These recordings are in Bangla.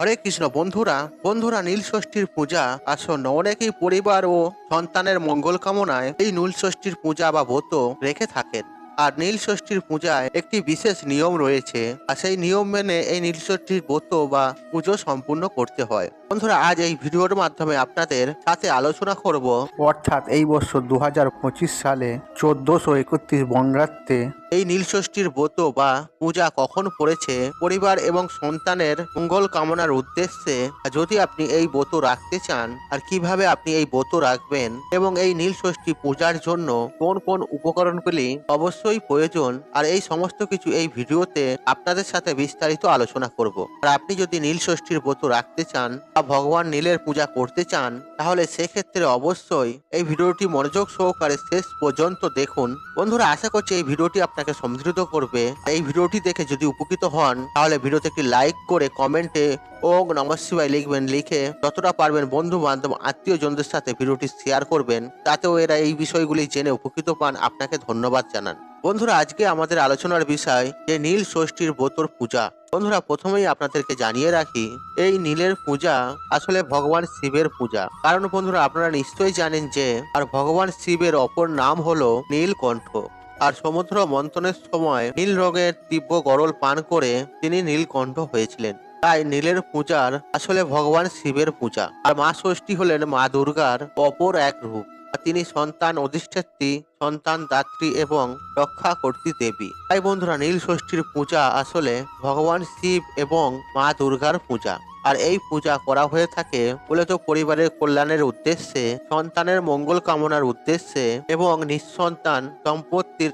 হরে কৃষ্ণ বন্ধুরা বন্ধুরা নীল ষষ্ঠীর পূজা আসন্ন। অনেকেই পরিবার ও সন্তানের মঙ্গল কামনায় এই নীল ষষ্ঠীর পূজা বা ব্রত রেখে থাকেন। আর নীল ষষ্ঠীর পূজায় একটি বিশেষ নিয়ম রয়েছে, আর সেই নিয়ম মেনে এই নীল ষষ্ঠীর ব্রত বা পুজো সম্পূর্ণ করতে হয়। বন্ধুরা, আজ এই ভিডিওর মাধ্যমে আপনাদের সাথে আলোচনা করব, অর্থাৎ এই বছর দু হাজার পঁচিশ সালে চোদ্দশো একত্রিশ বঙ্গাব্দে এই নীলষষ্ঠীর ব্রত বা পূজা কখন পড়েছে, পরিবার এবং সন্তানের মঙ্গল কামনার উদ্দেশ্যে যদি আপনি এই ব্রত রাখতে চান, আর কীভাবে আপনি এই ব্রত রাখবেন এবং এই নীলষষ্ঠী পূজার জন্য কোন কোন উপকরণগুলি অবশ্যই প্রয়োজন, আর এই সমস্ত কিছু এই ভিডিওতে আপনাদের সাথে বিস্তারিত আলোচনা করব। আর আপনি যদি নীলষষ্ঠীর ব্রত রাখতে চান বা ভগবান নীলের পূজা করতে চান তাহলে সেক্ষেত্রে অবশ্যই এই ভিডিওটি মনোযোগ সহকারে শেষ পর্যন্ত দেখুন। বন্ধুরা, আশা করছি এই ভিডিওটি আপনাকে সমৃদ্ধ করবে। এই ভিডিওটি দেখে যদি উপকৃত হন, তাহলে ভিডিওতে একটি লাইক করে কমেন্টে ওং নমঃ লিখবেন, লিখে যতটা পারবেন বন্ধু বান্ধব আত্মীয় জনদের সাথে ভিডিওটি শেয়ার করবেন। তাতেও এরা এই বিষয়গুলি জেনে উপকৃত পান। আপনাকে ধন্যবাদ জানান। বন্ধুরা, আজকে আমাদের আলোচনার বিষয় যে নীল ষষ্ঠীর ব্রতর পূজা। বন্ধুরা, প্রথমেই আপনাদেরকে জানিয়ে রাখি, এই নীলের পূজা আসলে ভগবান শিবের পূজা। কারণ বন্ধুরা, আপনারা নিশ্চয়ই জানেন যে, আর ভগবান শিবের অপর নাম হলো নীলকণ্ঠ। আর সমুদ্র মন্থনের সময় নীল রঙের তীব্র গরল পান করে তিনি নীলকণ্ঠ হয়েছিলেন। তাই নীলের পূজার আসলে ভগবান শিবের পূজা। আর মা ষষ্ঠী হলেন মা দুর্গার অপর এক রূপ। তিনি সন্তান অধিষ্ঠাত্রী, সন্তান দাত্রী এবং রক্ষা কর্তী দেবী। তাই বন্ধুরা, নীল ষষ্ঠীর পূজা আসলে ভগবান শিব এবং মা দুর্গার পূজা। আর এই পূজা করা হয়ে থাকে মূলত পরিবারের কল্যাণের উদ্দেশ্যে, সন্তানের মঙ্গল কামনার উদ্দেশ্যে এবং নিঃসন্তান সম্পত্তির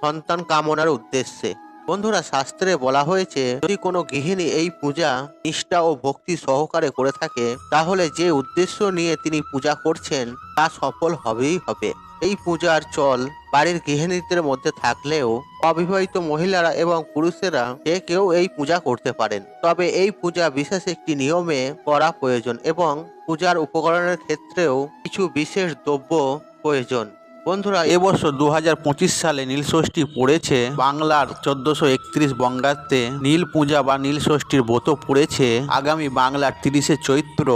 সন্তান কামনার উদ্দেশ্যে। বন্ধুরা, শাস্ত্রে বলা হয়েছে, যদি কোনো গৃহিণী এই পূজা নিষ্ঠা ও ভক্তি সহকারে করে থাকে, তাহলে যে উদ্দেশ্য নিয়ে তিনি পূজা করছেন, তা সফল হবেই হবে। এই পূজার চল বাড়ির গৃহিণীদের মধ্যে থাকলেও অবিবাহিত মহিলারা এবং পুরুষেরা যে কেউ এই পূজা করতে পারেন। তবে এই পূজা বিশেষ একটি নিয়মে করা প্রয়োজন এবং পূজার উপকরণের ক্ষেত্রেও কিছু বিশেষ দ্রব্য প্রয়োজন। বন্ধুরা এবছর দু হাজার পঁচিশ সালে নীলষষ্ঠী পড়েছে। বাংলার চোদ্দশো একত্রিশ বঙ্গাব্দে নীল পূজা বা নীলষষ্ঠীর ব্রত পড়েছে। আগামী বাংলার তিরিশে চৈত্র,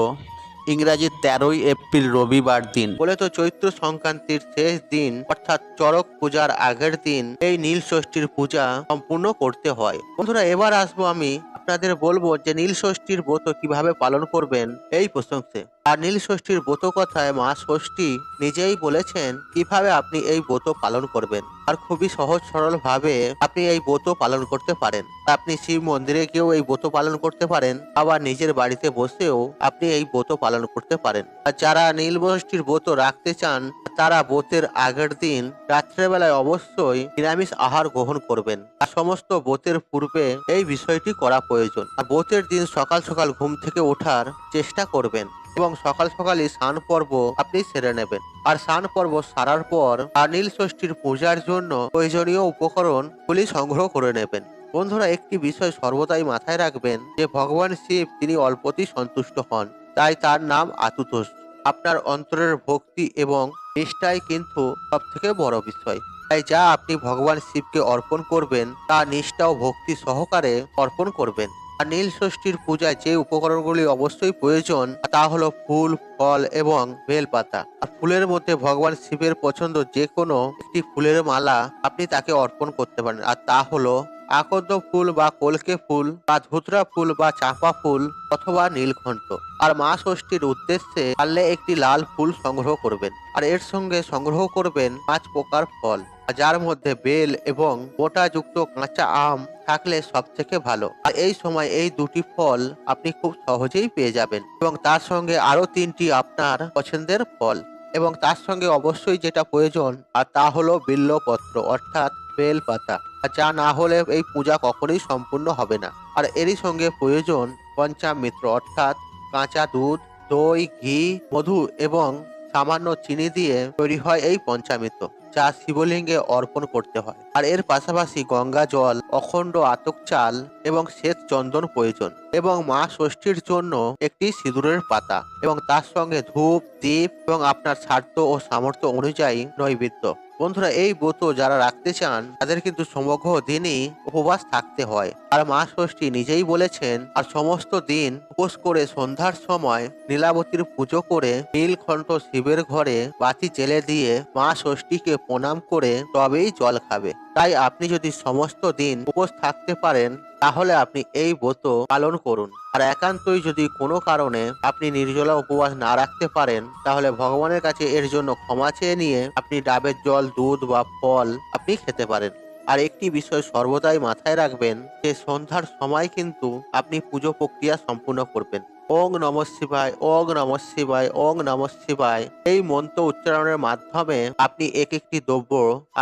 ইংরাজি তেরোই এপ্রিল রবিবার দিন। বলে তো চৈত্র সংক্রান্তির শেষ দিন, অর্থাৎ চড়ক পূজার আগের দিন এই নীল ষষ্ঠীর পূজা সম্পূর্ণ করতে হয়। বন্ধুরা, এবার আসব আমি আপনাদের বলব যে নীল ষষ্ঠীর ব্রত কীভাবে পালন করবেন এই প্রসঙ্গে। আর নীল ষষ্ঠীর ব্রত কথায় মা ষষ্ঠী নিজেই বলেছেন, কীভাবে আপনি এই ব্রত পালন করবেন? আর খুবই সহজ সরল ভাবে আপনি এই ব্রত পালন করতে পারেন। আপনি শিব মন্দিরে গিয়েও এই ব্রত পালন করতে পারেন, আবার নিজের বাড়িতে বসেও আপনি এই ব্রত পালন করতে পারেন। আর যারা নীল ষষ্ঠীর ব্রত রাখতে চান, তারা ব্রতের আগের দিন রাত্রেবেলায় অবশ্যই নিরামিষ আহার গ্রহণ করবেন। আর সমস্ত ব্রতের পূর্বে এই বিষয়টি করা প্রয়োজন। আর ব্রতের দিন সকাল সকাল ঘুম থেকে ওঠার চেষ্টা করবেন। এবং সকাল সকালই স্নান পর্ব আপনি সেরে নেবেন। আর স্নান পর্ব সারার পর নীল ষষ্ঠীর পূজার জন্য প্রয়োজনীয় উপকরণ গুলি সংগ্রহ করে নেবেন। বন্ধুরা, একটি বিষয় সর্বদাই মাথায় রাখবেন যে ভগবান শিব তিনি অল্পতেই সন্তুষ্ট হন, তাই তার নাম আতুতোষ। আপনার অন্তরের ভক্তি এবং নিষ্ঠাই কিন্তু সব থেকে বড় বিষয়। তাই যা আপনি ভগবান শিবকে অর্পণ করবেন, তা নিষ্ঠা ও ভক্তি সহকারে অর্পণ করবেন। আর নীল ষষ্ঠীর পূজায় যে উপকরণগুলি অবশ্যই প্রয়োজন, তা হলো ফুল, ফল এবং বেলপাতা। আর ফুলের মধ্যে ভগবান শিবের পছন্দ যে কোনো একটি ফুলের মালা আপনি তাকে অর্পণ করতে পারেন। আর তা হলো আকন্দ ফুল বা কলকে ফুল বা ধুতরা ফুল বা চাপা ফুল অথবা নীলকণ্ঠ। আর মা ষষ্ঠীর উদ্দেশ্যে পারলে একটি লাল ফুল সংগ্রহ করবেন। আর এর সঙ্গে সংগ্রহ করবেন পাঁচ প্রকার ফল। যার মধ্যে বেল এবং মোটা যুক্ত কাঁচা আম থাকলে সব থেকে ভালো। আর এই সময় এই দুটি ফল আপনি খুব সহজেই পেয়ে যাবেন। এবং তার সঙ্গে আরও তিনটি আপনার পছন্দের ফল। এবং তার সঙ্গে অবশ্যই যেটা প্রয়োজন, আর তা হলো বিল্লপত্র, অর্থাৎ বেল পাতা আর যা না হলে এই পূজা কখনোই সম্পূর্ণ হবে না। আর এরই সঙ্গে প্রয়োজন পঞ্চামৃত্র অর্থাৎ কাঁচা দুধ, দই, ঘি, মধু এবং সামান্য চিনি দিয়ে তৈরি হয় এই পঞ্চামৃত। যা শিবলিঙ্গে অর্পণ করতে হয়। আর এর পাশাপাশি গঙ্গা জল, অখণ্ড আতক চাল এবং শ্বেত চন্দন প্রয়োজন এবং মা ষষ্ঠীর জন্য একটি সিঁদুরের পাতা এবং তার সঙ্গে ধূপ দ্বীপ এবং আপনার স্বার্থ ও সামর্থ্য অনুযায়ী নৈবেদ্য। বন্ধুরা, এই ব্রত যারা রাখতে চান, তাদের কিন্তু সমগ্র দিনই উপবাস থাকতে হয়। আর মা ষষ্ঠী নিজেই বলেছেন, আর সমস্ত দিন উপোস করে সন্ধ্যার সময় নীলাবতীর পুজো করে নীলকণ্ঠ শিবের ঘরে বাতি জেলে দিয়ে মা ষষ্ঠীকে প্রণাম করে তবেই জল খাবে। তাই আপনি যদি সমস্ত দিন উপোস থাকতে পারেন, তাহলে আপনি এই ব্রত পালন করুন। আর একান্তই যদি কোনো কারণে আপনি নির্জলা উপবাস না রাখতে পারেন, তাহলে ভগবানের কাছে এর জন্য ক্ষমা চেয়ে নিয়ে আপনি ডাবের জল, দুধ বা ফল আপনি খেতে পারেন। আর একটি বিষয় সর্বদাই মাথায় রাখবেন, যে সন্ধ্যার সময় কিন্তু আপনি পুজো প্রক্রিয়া সম্পূর্ণ করবেন। ওং নম শিবায়, ওং নম শিবায়, ওং নম শিবায়। এই মন্ত্র উচ্চারণের মাধ্যমে আপনি এক একটি দ্রব্য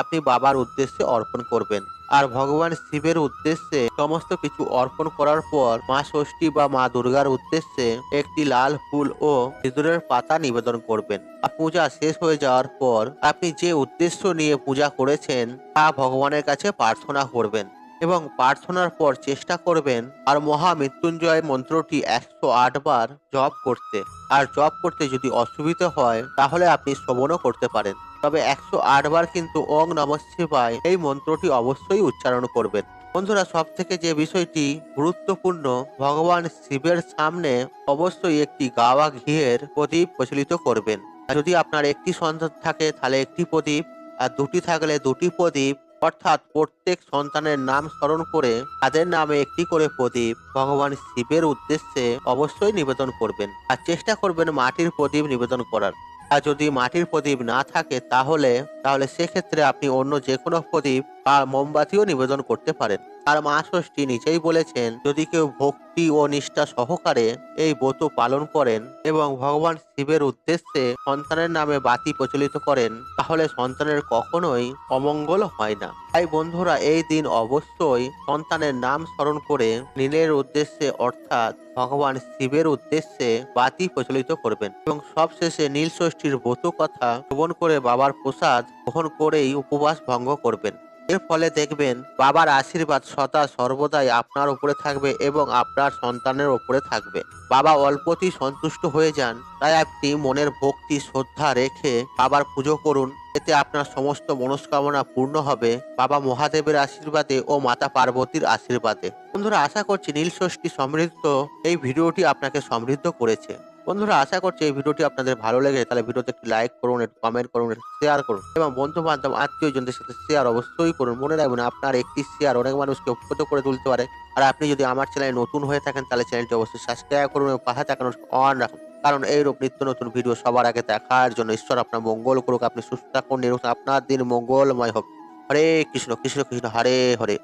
আপনি বাবার উদ্দেশ্যে অর্পণ করবেন। আর ভগবান শিবের উদ্দেশ্যে সমস্ত কিছু অর্পণ করার পর মা ষষ্ঠী বা মা দুর্গার উদ্দেশ্যে একটি লাল ফুল ও সিঁদুরের পাতা নিবেদন করবেন। পূজা শেষ হয়ে যাওয়ার পর আপনি যে উদ্দেশ্য নিয়ে পূজা করেছেন তা ভগবানের কাছে প্রার্থনা করবেন। এবং প্রার্থনার পর চেষ্টা করবেন আর মহা মৃত্যুঞ্জয় মন্ত্রটি একশো আট বার জপ করতে। আর জপ করতে যদি অসুবিধা হয়, তাহলে আপনি শ্রবণও করতে পারেন। তবে একশো আট বার কিন্তু ওং নম শিবায় এই মন্ত্রটি অবশ্যই উচ্চারণ করবেন। বন্ধুরা সব থেকে যে বিষয়টি গুরুত্বপূর্ণ, ভগবান শিবের সামনে অবশ্যই একটি গাওয়া ঘিয়ের প্রদীপ প্রচলিত করবেন। যদি আপনার একটি সন্তান থাকে, তাহলে একটি প্রদীপ, আর দুটি থাকলে দুটি প্রদীপ অর্থাৎ প্রত্যেক সন্তানের নাম স্মরণ করে তাদের নামে একটি করে প্রদীপ ভগবান শিবের উদ্দেশ্যে অবশ্যই নিবেদন করবেন আর চেষ্টা করবেন মাটির প্রদীপ নিবেদন করার। আর যদি মাটির প্রদীপ না থাকে তাহলে তাহলে সেক্ষেত্রে আপনি অন্য যে কোনো প্রদীপ বা মোমবাতিও নিবেদন করতে পারেন। আর মা ষষ্ঠী নিজেই বলেছেন, যদি কেউ ভক্তি ও নিষ্ঠা সহকারে এই ব্রত পালন করেন এবং ভগবান শিবের উদ্দেশ্যে সন্তানের নামে বাতি প্রচলিত করেন, তাহলে সন্তানের কখনোই অমঙ্গল হয় না। তাই বন্ধুরা, এই দিন অবশ্যই সন্তানের নাম স্মরণ করে নীলের উদ্দেশ্যে, অর্থাৎ ভগবান শিবের উদ্দেশ্যে বাতি প্রচলিত করবেন। এবং সবশেষে নীল ষষ্ঠীর ব্রত কথা, শ্রবণ করে বাবার প্রসাদ গ্রহণ করেই উপবাস ভঙ্গ করবেন। এর ফলে দেখবেন বাবার আশীর্বাদ সদা সর্বদাই আপনার উপরে থাকবে এবং আপনার সন্তানের উপরে থাকবে। বাবা অল্পতেই সন্তুষ্ট হয়ে যান, তাই আপনি মনের ভক্তি, শ্রদ্ধা রেখে বাবার পুজো করুন। এতে আপনার সমস্ত মনস্কামনা পূর্ণ হবে। বাবা মহাদেবের আশীর্বাদে ও মাতা পার্বতীর আশীর্বাদে। বন্ধুরা, আশা করছি নীল ষষ্ঠী সমৃদ্ধ এই ভিডিওটি আপনাকে সমৃদ্ধ করেছে। বন্ধুরা, আশা করছি এই ভিডিওটি আপনাদের ভালো লেগে তাহলে ভিডিওতে একটি লাইক করুন, একটু কমেন্ট করুন শেয়ার করুন। এবং বন্ধু বান্ধব আত্মীয় জনদের সাথে শেয়ার অবশ্যই করুন। মনে রাখবেন, আপনার একটি শেয়ার অনেক মানুষকে উপকৃত করে তুলতে পারে। আর আপনি যদি আমার চ্যানেলে নতুন হয়ে থাকেন, তাহলে চ্যানেলটি অবশ্যই সাবস্ক্রাইব করুন এবং পাশে থাকানো অন রাখুন। কারণ এইরূপ নিত্য নতুন ভিডিও সবার আগে দেখার জন্য ঈশ্বর আপনার মঙ্গল করুক, আপনি সুস্থ থাকুন নিরুক আপনার দিন মঙ্গলময় হোক। হরে কৃষ্ণ কৃষ্ণ কৃষ্ণ, হরে হরে।